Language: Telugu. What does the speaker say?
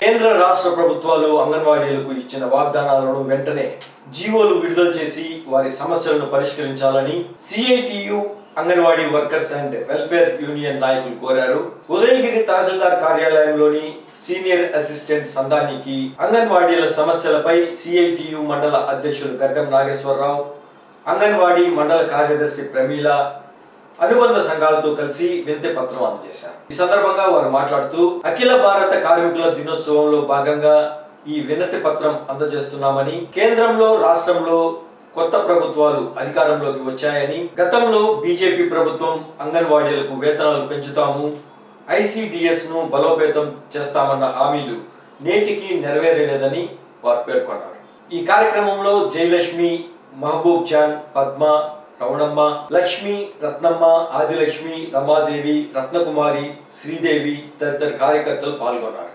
కేంద్ర రాష్ట్ర ప్రభుత్వాలు అంగన్వాడీలకు ఇచ్చిన వాగ్దానాలను వెంటనే జీవోలు విడుదల చేసి వారి సమస్యలను పరిష్కరించాలని CITU anganwadi workers and welfare union నాయకులు కోరారు. ఉదయగిరి తహసీల్దార్ కార్యాలయంలోని సీనియర్ అసిస్టెంట్ సందానికి అంగన్వాడీల సమస్యలపై సిఐటియు మండల అధ్యక్షులు గడ్డం నాగేశ్వరరావు అంగన్వాడీ మండల కార్యదర్శి ప్రమీల అనుబంధ సంఘాలతో కలిసి వినతి పత్రం అందజేశారు. ఈ సందర్భంగా వారు మాట్లాడుతూ అఖిల భారత కార్మికుల దినోత్సవంలో భాగంగా ఈ వినతి పత్రం అందజేస్తున్నామని కేంద్రంలో రాష్ట్రంలో కొత్త ప్రభుత్వాలు అధికారంలోకి వచ్చాయని గతంలో బీజేపీ ప్రభుత్వం అంగన్వాడీలకు వేతనాలు పెంచుతాము ఐసిడిఎస్ను బలోపేతం చేస్తామన్న హామీలు నేటికి నెరవేరలేదని వారు పేర్కొన్నారు. ఈ కార్యక్రమంలో జయలక్ష్మి మహబూబ్ జాన్ పద్మ ரவணம்மா லக்ஷ்மி ரத்னమ్మ ఆదిలక్ష్మి రమాదేవి రత్నకుమారి శ్రీదేవి తదితర కార్యకర్తలు పాల్గొన్నారు